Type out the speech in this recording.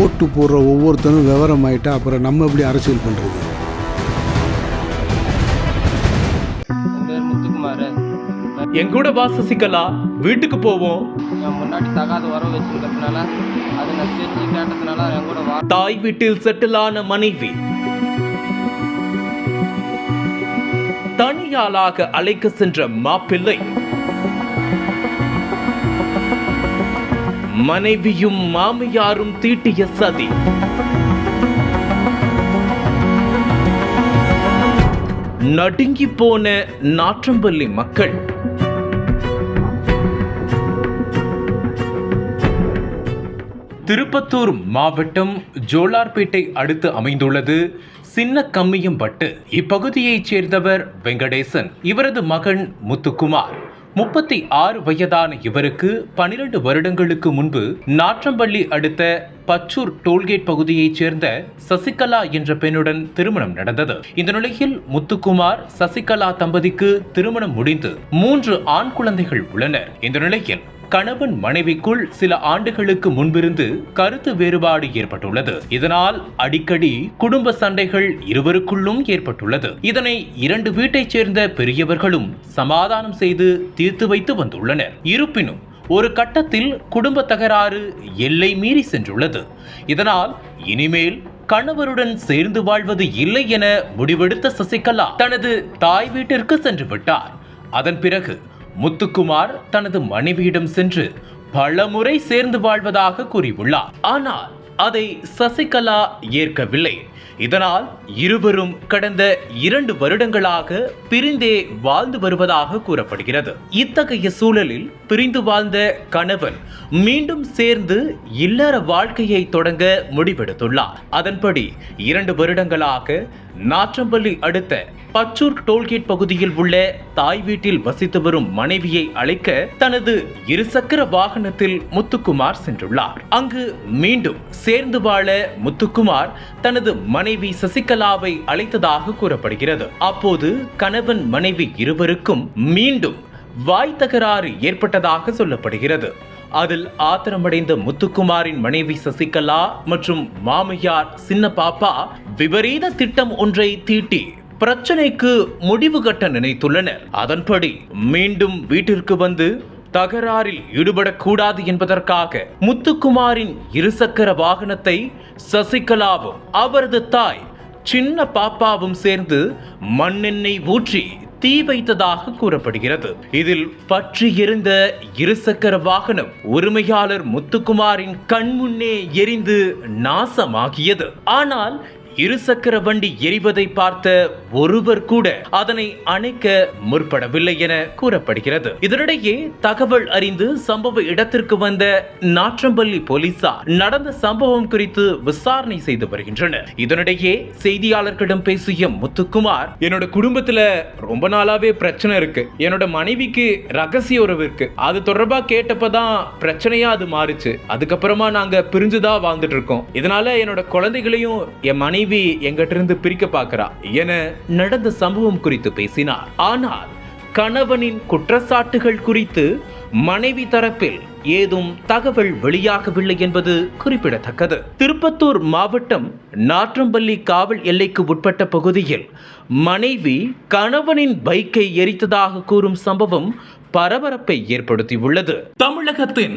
ஓட்டு போடுற ஒவ்வொருத்தனும் விவரம் ஆயிட்டா அப்புறம் நம்ம எப்படி அரசியல் பண்ணுறது என் கூட வா சசிகலா வீட்டுக்கு போவோம். என் முன்னாடி தகாத உறவு வச்சுருக்கிறதுனால அதை நான் தெரிஞ்சு கேட்டதுனால என் கூட வா தாய் வீட்டில் செட்டிலான மனைவி. தனியாளாக அழைக்க சென்ற மாப்பிள்ளை. மனைவியும் மாமியாரும் தீட்டிய சதி. நடுங்கி போன நாற்றம்பள்ளி மக்கள். திருப்பத்தூர் மாவட்டம் ஜோலார்பேட்டை அடுத்து அமைந்துள்ளது சின்ன கம்மியம்பட்டு இப்பகுதியைச் சேர்ந்தவர் வெங்கடேசன் இவரது மகன் முத்துக்குமார். முப்பத்தி ஆறு வயதான இவருக்கு பனிரெண்டு வருடங்களுக்கு முன்பு நாற்றம்பள்ளி அடுத்த பச்சூர் டோல்கேட் பகுதியைச் சேர்ந்த சசிகலா என்ற பெண்ணுடன் திருமணம் நடந்தது. இந்த நிலையில் முத்துக்குமார் சசிகலா தம்பதிக்கு திருமணம் முடிந்து மூன்று ஆண் குழந்தைகள் உள்ளனர். இந்த நிலையில் கணவன் மனைவிக்குள் சில ஆண்டுகளுக்கு முன்பிருந்து கருத்து வேறுபாடு ஏற்பட்டுள்ளது. இதனால் அடிக்கடி குடும்ப சண்டைகள் இருவருக்குள்ளும் ஏற்பட்டுள்ளது. இதனை இரண்டு வீட்டைச் சேர்ந்த பெரியவர்களும் சமாதானம் செய்து தீர்த்து வைத்து வந்துள்ளனர். இருப்பினும் ஒரு கட்டத்தில் குடும்ப தகராறு எல்லை மீறி சென்றுள்ளது. இதனால் இனிமேல் கணவருடன் சேர்ந்து வாழ்வது இல்லை என முடிவெடுத்த சசிகலா தனது தாய் வீட்டிற்கு சென்று விட்டார். அதன் பிறகு முத்துக்குமார் தனது மனைவியிடம் சென்று பலமுறை சேர்ந்து வாழ்வதாக கூறியுள்ளார். ஆனால் அதை சசிகலா ஏற்கவில்லை. இதனால் இருவரும் கடந்த இரண்டு வருடங்களாக பிரிந்தே வாழ்ந்து வருவதாக கூறப்படுகிறது. இத்தகைய சூழலில் பிரிந்து வாழ்ந்த கணவன் மீண்டும் சேர்ந்து இல்லற வாழ்க்கையை தொடங்க முடிவெடுத்துள்ளார். அதன்படி இரண்டு வருடங்களாக நாற்றம்பள்ளி அடுத்த பச்சூர் டோல்கேட் பகுதியில் உள்ள தாய் வீட்டில் வசித்து வரும் மனைவியை அழைக்க தனது இருசக்கர வாகனத்தில் முத்துக்குமார் சென்றுள்ளார். அங்கு மீண்டும் சேர்ந்து வாழ முத்துக்குமார் தனது மனைவி சசிகலாவை அழைத்ததாக கூறப்படுகிறது. அப்போது கணவன் மனைவி இருவருக்கும் மீண்டும் வாய் தகராறு ஏற்பட்டதாக சொல்லப்படுகிறது. அதில் ஆத்திரமடைந்த முத்துக்குமாரின் மனைவி சசிகலா மற்றும் மாமியார் சின்ன பாப்பா விபரீத திட்டம் ஒன்றை தீட்டி பிரச்சனைக்கு முடிவு கட்ட நினைத்துள்ளனர். அதன்படி மீண்டும் வீட்டிற்கு வந்து தகராறில் ஈடுபடக்கூடாது என்பதற்காக முத்துக்குமாரின் இருசக்கர வாகனத்தை சசிகலாவும் அவரது தாய் சின்ன பாப்பாவும் சேர்ந்து மண்ணெண்ணெய் ஊற்றி தீ வைத்ததாக கூறப்படுகிறது. இதில் பற்றி எரிந்த இருசக்கர வாகனம் உரிமையாளர் முத்துக்குமாரின் கண்முன்னே எரிந்து நாசமாகியது. ஆனால் இருசக்கர வண்டி எரிவதை பார்த்த ஒருவர் கூட அதனை அணைக்க முற்படவில்லை என கூறப்படுகிறது. இதனிடையே தகவல் அறிந்து சம்பவ இடத்திற்கு வந்த நாற்றம்பள்ளி போலீசார் நடந்த சம்பவம் குறித்து விசாரணை செய்து வருகின்றனர். இதனிடையே செய்தியாளர்களிடம் பேசிய முத்துக்குமார் என்னோட குடும்பத்துல ரொம்ப நாளாவே பிரச்சனை இருக்கு. என்னோட மனைவிக்கு ரகசிய உறவு இருக்கு. அது தொடர்பா கேட்டப்பதான் பிரச்சனையா அது மாறுச்சு. அதுக்கப்புறமா நாங்க பிரிஞ்சுதான் வாழ்ந்துட்டு இருக்கோம். இதனால என்னோட குழந்தைகளையும் என் மனைவி மனைவி எங்கிட்டிருந்து பிரிக்க பார்க்கிறா என நடந்த சம்பவம் குறித்து பேசினார். ஆனால் கணவனின் குற்றச்சாட்டுகள் குறித்து மனைவி தரப்பில் ஏதும் தகவல் வெளியாகவில்லை என்பது குறிப்பிடத்தக்கது. திருப்பத்தூர் மாவட்டம் நாற்றம்பள்ளி காவல் எல்லைக்கு உட்பட்ட பகுதியில் மனைவி கணவனின் பைக்கை எரித்ததாக கூறும் சம்பவம் பரபரப்பை ஏற்படுத்தியுள்ளது. தமிழகத்தின்